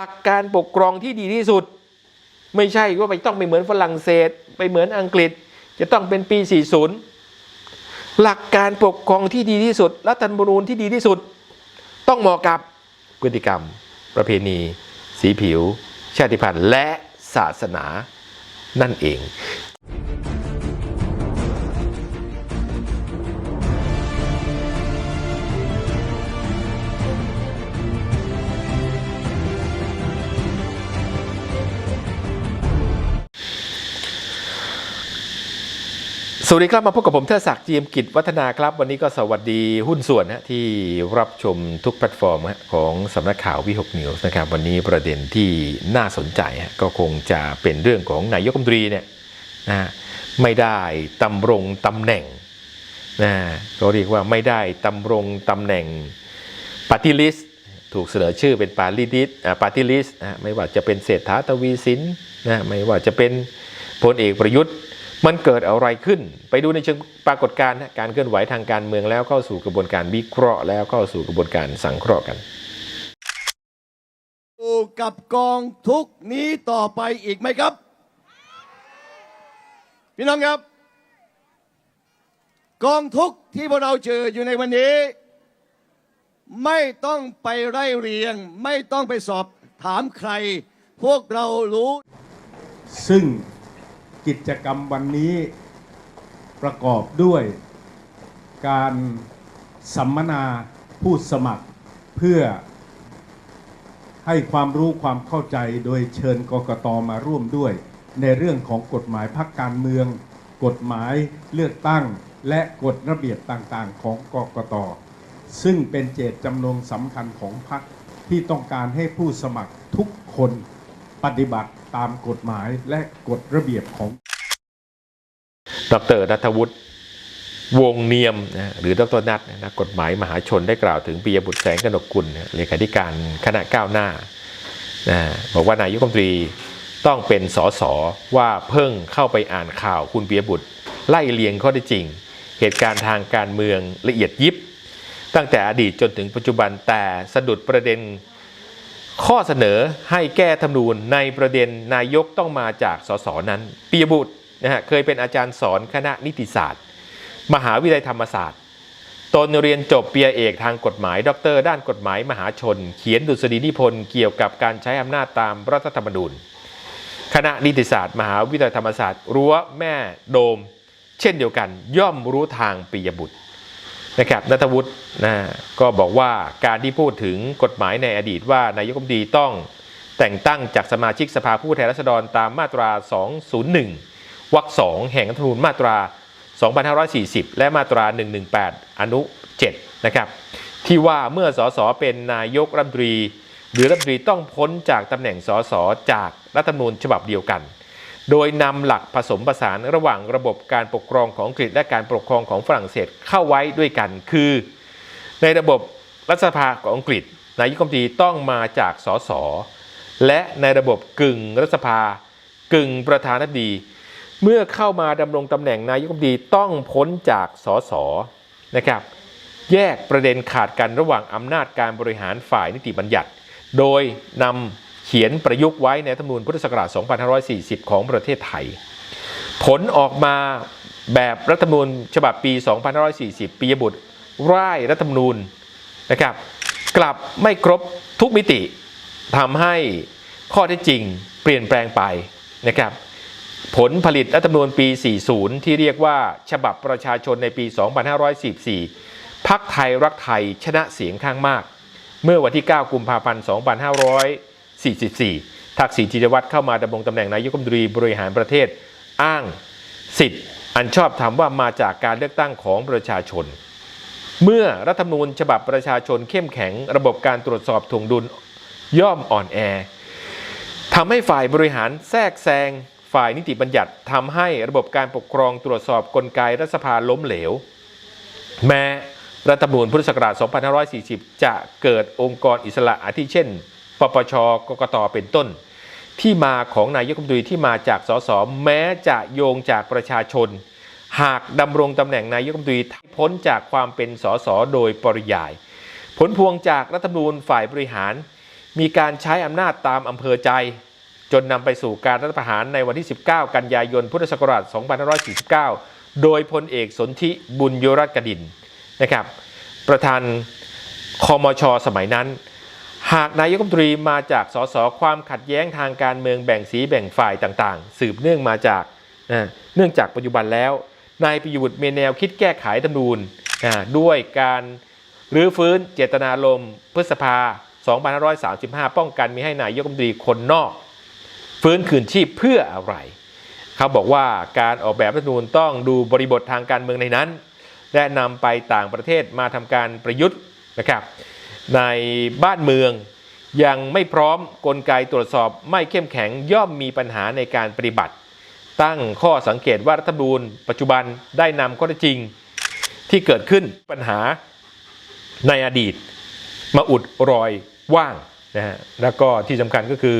หลักการปกครองที่ดีที่สุด ไม่ใช่ว่าไปต้องไปเหมือนฝรั่งเศส ไปเหมือนอังกฤษ จะต้องเป็นปี 40 หลักการปกครองที่ดีที่สุดรัฐธรรมนูญที่ดีที่สุด ต้องเหมาะกับพฤติกรรม ประเพณี สีผิว ชาติพันธุ์และศาสนานั่นเอง สวัสดีครับมาพบกับผมเทศศักดิ์จีมกิจวัฒนาครับ วันนี้ก็สวัสดีหุ้นส่วนนะที่รับชมทุกแพลตฟอร์มของสำนักข่าววิหกนิวส์นะครับวันนี้ประเด็นที่น่าสนใจก็คงจะเป็นเรื่องของนายกรัฐมนตรีเนี่ยนะไม่ได้ตำรงตำแหน่งนะก็เรียกว่าไม่ได้ตำรงตำแหน่งปฏิลิสถูกเสนอชื่อเป็นปาริดิสปาร์ติลิสไม่ว่าจะเป็นเศรษฐาทวีสินนะไม่ว่าจะเป็นพลเอกประยุทธ์ มันเกิดอะไรขึ้น ไปดูในเชิงปรากฏการณ์นะการเคลื่อนไหวทางการเมืองแล้วเข้าสู่กระบวนการวิเคราะห์แล้วเข้าสู่กระบวนการสังเคราะห์กันอยู่กับกองทุกนี้ต่อไปอีกไหมครับ พี่น้องครับ กองทุกที่พวกเราเจออยู่ในวันนี้ ไม่ต้องไปไล่เรียง ไม่ต้องไปสอบถามใคร พวกเรารู้ ซึ่ง กิจกรรมวันนี้ประกอบด้วยการสัมมนาผู้สมัครเพื่อให้ความรู้ความเข้าใจโดยเชิญกกตมาร่วมด้วย ในเรื่องของกฎหมายพักการเมือง กฎหมายเลือกตั้ง และกฎระเบียบต่างๆ ของกกตซึ่งเป็นเจตจำนงสำคัญของพรรคที่ต้องการให้ผู้สมัครทุกคน ปฏิบัติตามกฎหมายและกฎระเบียบของ ดรนัทวุฒิวงเนียมนะหรือดรนัทนะกฎหมายมหาชนได้กล่าวถึงปิยบุตรแสงกนกกุลเลขาธิการคณะก้าวหน้านะบอกว่านายกรัฐมนตรีต้องเป็นสสว่าเพิ่งเข้าไปอ่านข่าวคุณปิยบุตร ไล่เลียงข้อได้จริง เหตุการณ์ทางการเมืองละเอียดยิบ ตั้งแต่อดีตจนถึงปัจจุบันแต่สะดุดประเด็น ข้อเสนอให้แก้ธรรมนูญในประเด็นนายกต้องมาจากสสนั้นปียบุตรนะฮะเคยเป็นอาจารย์สอนคณะนิติศาสตร์ มหาวิทยาลัยธรรมศาสตร์ตนเรียนจบปริญญาเอกทางกฎหมาย ด็อกเตอร์ด้านกฎหมายมหาชน เขียนดุษฎีนิพนธ์เกี่ยวกับการใช้อำนาจตามรัฐธรรมนูญ คณะนิติศาสตร์ มหาวิทยาลัยธรรมศาสตร์ รั้วแม่โดม เช่นเดียวกัน ย่อมรู้ทางปิยบุตร นะครับนัทวุฒินะก็บอกว่าการที่พูดถึงกฎหมายในอดีตว่านายกรัฐมนตรีต้องแต่งตั้งจากสมาชิกสภาผู้แทนราษฎรตามมาตรา 201 วรรคสองแห่งรัฐธรรมนูญมาตรา 2540 และมาตรา 118 อนุ 7 นะครับ ที่ว่าเมื่อสสเป็นนายกรัฐมนตรี หรือรัฐมนตรีต้องพ้นจากตำแหน่งสสจากรัฐธรรมนูญฉบับเดียวกัน โดยนำหลักผสมผสานระหว่างระบบการปกครองของอังกฤษและการปกครองของฝรั่งเศสเข้าไว้ด้วยกัน คือ ในระบบรัฐสภาของอังกฤษนายกรัฐมนตรีต้องมาจากสสและในระบบกึ่งรัฐสภากึ่งประธานาธิบดีเมื่อเข้ามาดำรงตำแหน่งนายกรัฐมนตรีต้องพ้นจากสสนะครับ แยกประเด็นขาดกันระหว่างอำนาจการบริหารฝ่ายนิติบัญญัติ โดยนำ เขียนประยุกต์ไว้ในธรรมนูญพุทธศักราช 2540 ของประเทศไทย ผลออกมาแบบรัฐธรรมนูญฉบับปี 2540 ปียบุตรร่ายรัฐธรรมนูญนะครับ กลับไม่ครบทุกมิติทำให้ข้อเท็จจริงเปลี่ยนแปลงไปนะครับ ผลผลิตรัฐธรรมนูญปี 40 ที่เรียกว่าฉบับประชาชนในปี 2544พักไทยรักไทยชนะเสียงข้างมาก เมื่อวันที่ 9 กุมภาพันธ์ 44 ทักษิณชินวัตรเข้ามาดำรงตำแหน่งนายกรัฐมนตรีบริหารประเทศ อ้างสิทธิ์ อันชอบธรรมว่ามาจากการเลือกตั้งของประชาชน เมื่อรัฐธรรมนูญฉบับประชาชนเข้มแข็ง ระบบการตรวจสอบถ่วงดุลย่อมอ่อนแอทำให้ฝ่ายบริหารแทรกแซงฝ่ายนิติบัญญัติทำให้ระบบการปกครองตรวจสอบกลไกรัฐสภาล้มเหลว แม้รัฐธรรมนูญพุทธศักราช 2540 จะเกิดองค์กรอิสระอาทิเช่น ปปชกกตเป็นต้น ที่มาของนายกรัฐมนตรีที่มาจากสสแม้จะโยงจากประชาชน หากดำรงตำแหน่งนายกรัฐมนตรีพ้นจากความเป็นสสโดยปริยาย ผลพวงจากรัฐธรรมนูญฝ่ายบริหาร มีการใช้อำนาจตามอำเภอใจ จนนำไปสู่การรัฐประหารในวันที่ 19 กันยายนพุทธศักราช 2549 โดยพลเอกสนธิบุญยรัตน์กดินนะครับประธานคอมช สมัยนั้น หากนายกรัฐมนตรีมาจากสสความขัดแย้งทางการเมืองแบ่งสีแบ่งฝ่ายต่างๆ สืบเนื่องมาจากเนื่องจากปัจจุบันแล้วนายปิยบุตรมีแนวคิดแก้ไขธรรมนูญนด้วยการรื้อฟื้นเจตนารมณ์พฤษภา 2535 ป้องกันไม่ให้นายกรัฐมนตรีคนนอก ฟื้นคืนชีพเพื่ออะไร เขาบอกว่าการออกแบบรัฐธรรมนูญต้องดูบริบททางการเมืองในนั้น และนำไปต่างประเทศมาทำการประยุทธ์นะครับ ในบ้านเมือง ยังไม่พร้อมกลไกตรวจสอบไม่เข้มแข็งย่อมมีปัญหาในการปฏิบัติ ตั้งข้อสังเกตว่ารัฐธรรมนูญปัจจุบันได้นำข้อเท็จจริง ที่เกิดขึ้นปัญหาในอดีต มาอุดรอยว่างนะฮะแล้วก็ที่สำคัญก็คือ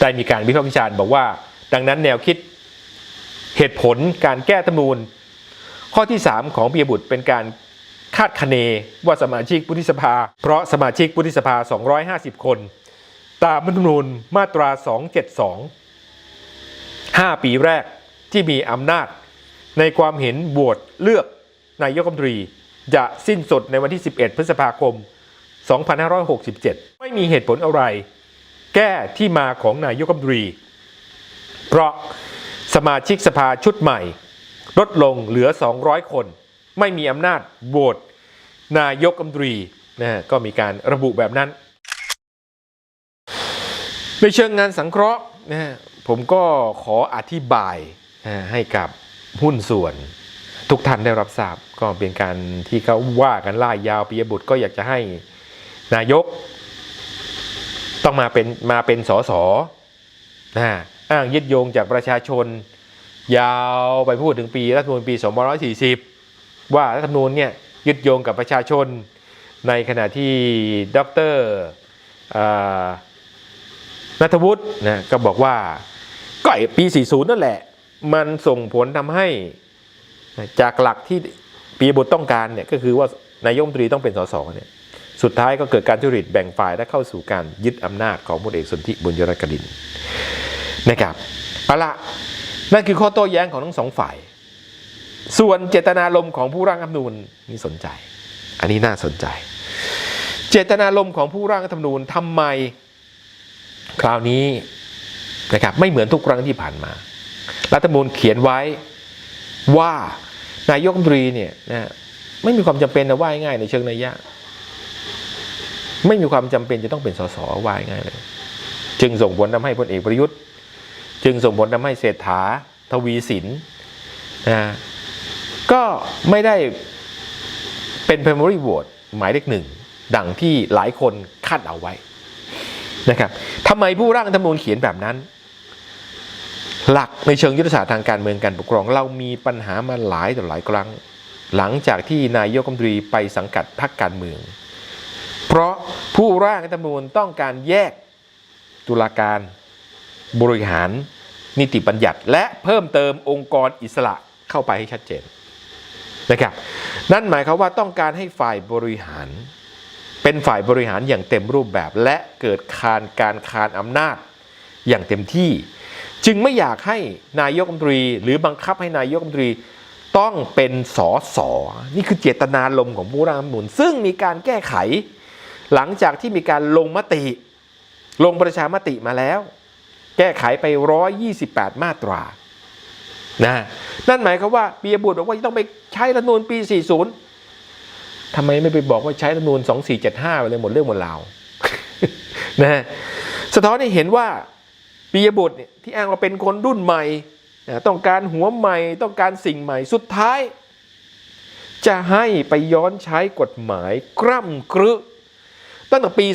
ได้มีการวิพากษ์วิจารณ์บอกว่า ดังนั้นแนวคิดเหตุผลการแก้ธรรมนูญข้อที่ 3 ของปียบุตรเป็นการ คาดคะเนว่าสมาชิกวุฒิสภา เพราะสมาชิกวุฒิสภา 250 คน ตามรัฐธรรมนูญมาตรา 272 5 ปีแรกที่มีอำนาจ ในความเห็นโหวตเลือกนายกรัฐมนตรีจะสิ้นสุดในวันที่ 11 พฤษภาคม 2567 ไม่มีเหตุผลอะไร แก้ที่มาของนายกรัฐมนตรี เพราะสมาชิกสภาชุดใหม่ ลดลงเหลือ 200 คน ไม่มีอำนาจโหวตนายกรัฐมนตรีนะก็มีการระบุแบบนั้น ในเชิงงานสังเคราะห์นะผมก็ขออธิบายนะให้กับหุ้นส่วนทุกท่านได้รับทราบก็เป็นการที่เขาว่ากันล่ายาวปิยบุตรก็อยากจะให้นายก ต้องมาเป็นมาเป็นสสนะอ้างยึดโยงจากประชาชน ยาวไปพูดถึงปีรัฐธรรมนูญปี 2540 ว่ารัฐธรรมนูญเนี่ยยึดโยงกับประชาชน ในขณะที่ดรอ่านัทวุฒินะก็บอกว่าก็ไอปี 40 นั่นแหละ มันส่งผลทำให้จากหลักที่ปีบุตรต้องการเนี่ยก็คือว่านายกรัฐมนตรีต้องเป็นสสเนี่ยสุดท้ายก็เกิดการทุจริตแบ่งฝ่ายและเข้าสู่การยึดอำนาจของพลเอกสนธิบุญยรักดินนะครับเอาละนั่นคือข้อโต้แย้งของทั้งสองฝ่าย ส่วนเจตนารมณ์ของผู้ร่างรัฐธรรมนูญนี่สนใจ อันนี้น่าสนใจ เจตนารมณ์ของผู้ร่างรัฐธรรมนูญทำไม คราวนี้นะครับไม่เหมือนทุกครั้งที่ผ่านมา รัฐธรรมนูญเขียนไว้ว่านายกรัฐมนตรีเนี่ยนะไม่มีความจำเป็นนะว่าง่ายในเชิงนัยยะ ไม่มีความจำเป็นจะต้องเป็นสสว่ายง่ายเลย จึงส่งผลทำให้พลเอกประยุทธ์ จึงส่งผลทำให้เศรษฐาทวีสินนะ ก็ไม่ได้เป็น primary vote หมายเลขหนึ่ง ดังที่หลายคนคาดเอาไว้นะครับทำไมผู้ร่างธรรมนูญเขียนแบบนั้น หลักในเชิงยุทธศาสตร์ทางการเมืองการปกครอง เรามีปัญหามาหลายต่อหลายครั้ง หลังจากที่นายกรัฐมนตรีไปสังกัดพรรคการเมือง เพราะผู้ร่างธรรมนูญต้องการแยกตุลาการบริหารนิติบัญญัติ และเพิ่มเติมองค์กรอิสระเข้าไปให้ชัดเจน นะครับนั่นหมายความว่าต้องการให้ฝ่ายบริหาร เป็นฝ่ายบริหารอย่างเต็มรูปแบบ และเกิดคานการคานอำนาจอย่างเต็มที่ จึงไม่อยากให้นายกรัฐมนตรี หรือบังคับให้นายกรัฐมนตรีต้องเป็นสอสอนี่คือเจตนารมณ์ของผู้ร่างรัฐมนูญซึ่งมีการแก้ไข หลังจากที่มีการลงมติ ลงประชามติมาแล้ว แก้ไขไป 128 มาตรา นะนั่นหมายความว่าปียบุตรบอกว่าต้องไปใช้รัฐนูญปี 40ทำไมไม่ไปบอกว่าใช้รัฐนูญ2475ไปเลยหมดเรื่องหมดราวนะสะท้อนให้เห็นว่าปียบุตรเนี่ยที่อ้างว่าเป็นคนรุ่นใหม่นะต้องการหัวใหม่ต้องการสิ่งใหม่สุดท้าย จะให้ไปย้อนใช้กฎหมายกร่ำกรึตั้งแต่ปี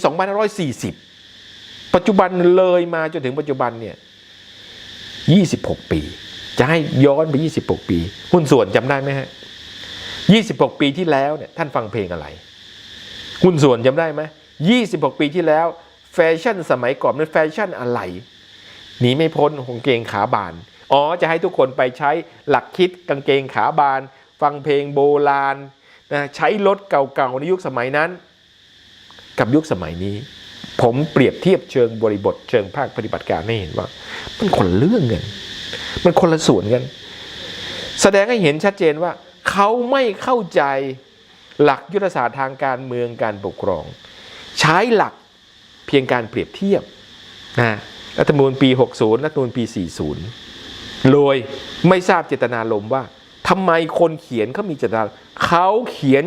2540 ปัจจุบันเลยมาจนถึงปัจจุบันเนี่ย 26 ปี จะให้ย้อนไป 26 ปี หุ้นส่วนจำได้ไหมฮะ26 ปีที่แล้วเนี่ยท่านฟังเพลงอะไร หุ้นส่วนจำได้ไหม26 ปีที่แล้ว แฟชั่นสมัยก่อนมันแฟชั่นอะไรหนีไม่พ้นกางเกงขาบาน อ๋อ จะให้ทุกคนไปใช้หลักคิดกางเกงขาบาน ฟังเพลงโบราณนะใช้รถเก่าๆในยุคสมัยนั้น กับยุคสมัยนี้ ผมเปรียบเทียบเชิงบริบทเชิงภาคปฏิบัติการให้เห็นว่า มันคนเรื่องกัน มันคนละส่วนกัน แสดงให้เห็นชัดเจนว่า เขาไม่เข้าใจหลักยุทธศาสตร์ทางการเมืองการปกครอง ใช้หลักเพียงการเปรียบเทียบนะรัฐมนูญปี 60 รัฐธรรมนูญปี 40 โดยไม่ทราบเจตนารมว่าทำไมคนเขียนเขามีเจตนาเขาเขียน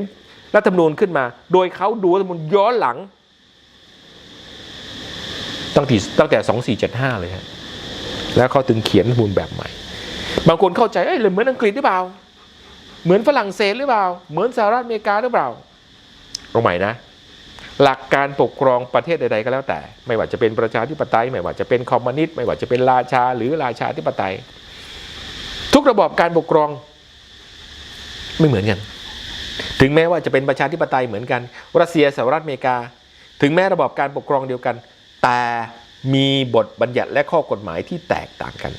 รัฐธรรมนูญขึ้นมา โดยเขาดูรัฐธรรมนูญย้อนหลัง ตั้งแต่ตั้งแต่ 2475 เลยฮะ แล้วเขาถึงเขียนรัฐมนูญแบบใหม่ บางคนเข้าใจเอ้ยเหมือนอังกฤษหรือเปล่า เหมือนฝรั่งเศสหรือเปล่า เหมือนสหรัฐอเมริกาหรือเปล่าตรงใหม่นะ หลักการปกครองประเทศใดๆก็แล้วแต่ ไม่ว่าจะเป็นประชาธิปไตย ไม่ว่าจะเป็นคอมมิวนิสต์ไม่ว่าจะเป็นราชาหรือราชาธิปไตย ทุกระบอบการปกครองไม่เหมือนกัน ถึงแม้ว่าจะเป็นประชาธิปไตยเหมือนกัน รัสเซียสหรัฐอเมริกา ถึงแม้ระบอบการปกครองเดียวกัน แต่ มีบทบัญญัติและข้อกฎหมายที่แตกต่างกัน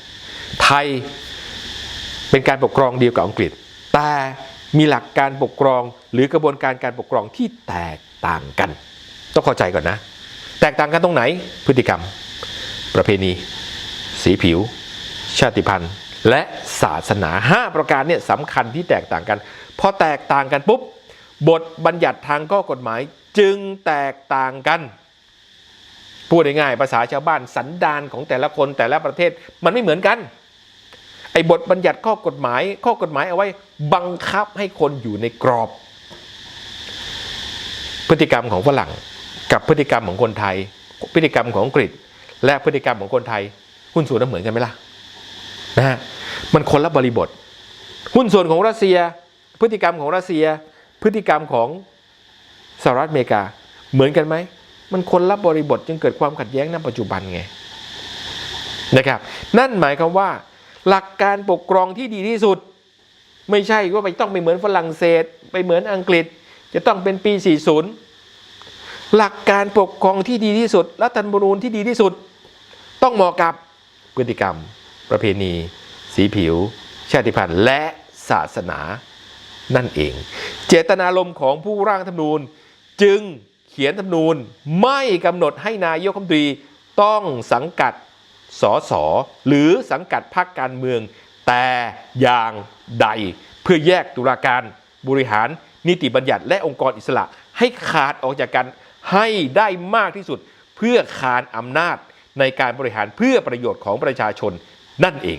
ไทยเป็นการปกครองเดียวกับอังกฤษ แต่มีหลักการปกครองหรือกระบวนการการปกครองที่แตกต่างกัน ต้องเข้าใจก่อนนะ แตกต่างกันตรงไหน พฤติกรรม ประเพณี สีผิว ชาติพันธุ์ และศาสนา 5 ประการเนี่ยสำคัญที่แตกต่างกัน พอแตกต่างกันปุ๊บบทบัญญัติทางข้อกฎหมายจึงแตกต่างกัน พูดง่ายๆภาษาชาวบ้านสันดานของแต่ละคนแต่ละประเทศมันไม่เหมือนกัน ไอ้บทบัญญัติข้อกฎหมาย ข้อกฎหมายเอาไว้บังคับให้คนอยู่ในกรอบ พฤติกรรมของฝรั่งกับพฤติกรรมของคนไทย พฤติกรรมของอังกฤษ และพฤติกรรมของคนไทย หุ้นส่วนนั้นเหมือนกันไหมล่ะนะฮะมันคนละบริบท หุ้นส่วนของรัสเซีย พฤติกรรมของรัสเซีย พฤติกรรมของสหรัฐอเมริกาเหมือนกันไหม มันคนละบริบทจึงเกิดความขัดแย้งในปัจจุบันไงนะครับ นั่นหมายความว่า หลักการปกครองที่ดีที่สุด ไม่ใช่ว่าไปต้องไปเหมือนฝรั่งเศส ไปเหมือนอังกฤษ จะต้องเป็นปี 40 หลักการปกครองที่ดีที่สุดรัฐธรรมนูญที่ดีที่สุด ต้องเหมาะกับพฤติกรรม ประเพณี สีผิว ชาติพันธุ์และศาสนานั่นเอง เจตนารมณ์ของผู้ร่างรัฐธรรมนูญจึง เขียนธรรมนูญไม่กำหนดให้นายกรัฐมนตรีต้องสังกัดสสหรือสังกัดพรรคการเมือง แต่อย่างใดเพื่อแยกตุลาการบริหารนิติบัญญัติและองค์กรอิสระให้ขาดออกจากกันให้ได้มากที่สุดเพื่อคานอำนาจในการบริหารเพื่อประโยชน์ของประชาชนนั่นเอง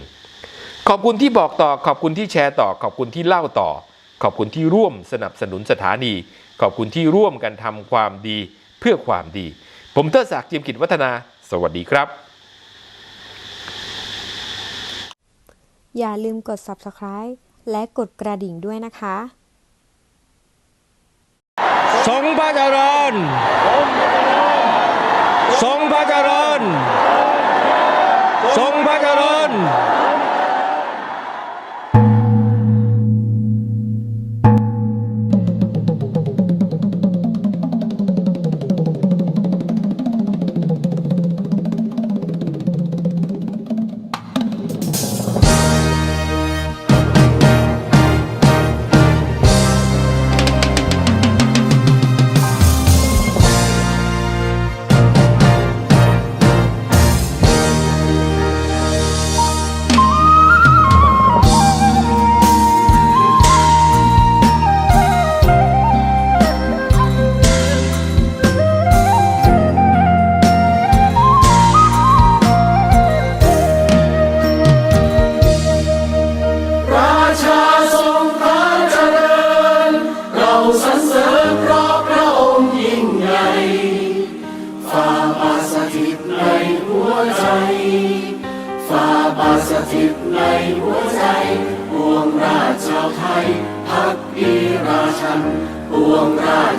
ขอบคุณที่บอกต่อขอบคุณที่แชร์ต่อ ขอบคุณที่เล่าต่อ ขอบคุณที่ร่วมสนับสนุนสถานี ขอบคุณที่ร่วมกันทำความดีเพื่อความดี ผมเตอร์ศักดิ์จิมกิจวัฒนา สวัสดีครับ อย่าลืมกด subscribe และกดกระดิ่งด้วยนะคะ ทรงพระเจริญทรงพระเจริญทรงพระเจริญ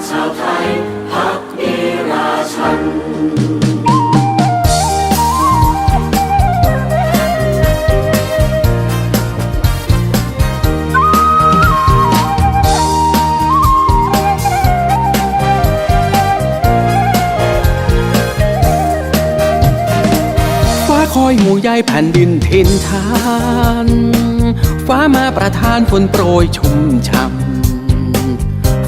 ชาวไทยพักดีราชันฟ้าคอยหูใยแผ่นดินเทนทาน ฟ้ามาประทานฝนโปรยชุ่มช่ำ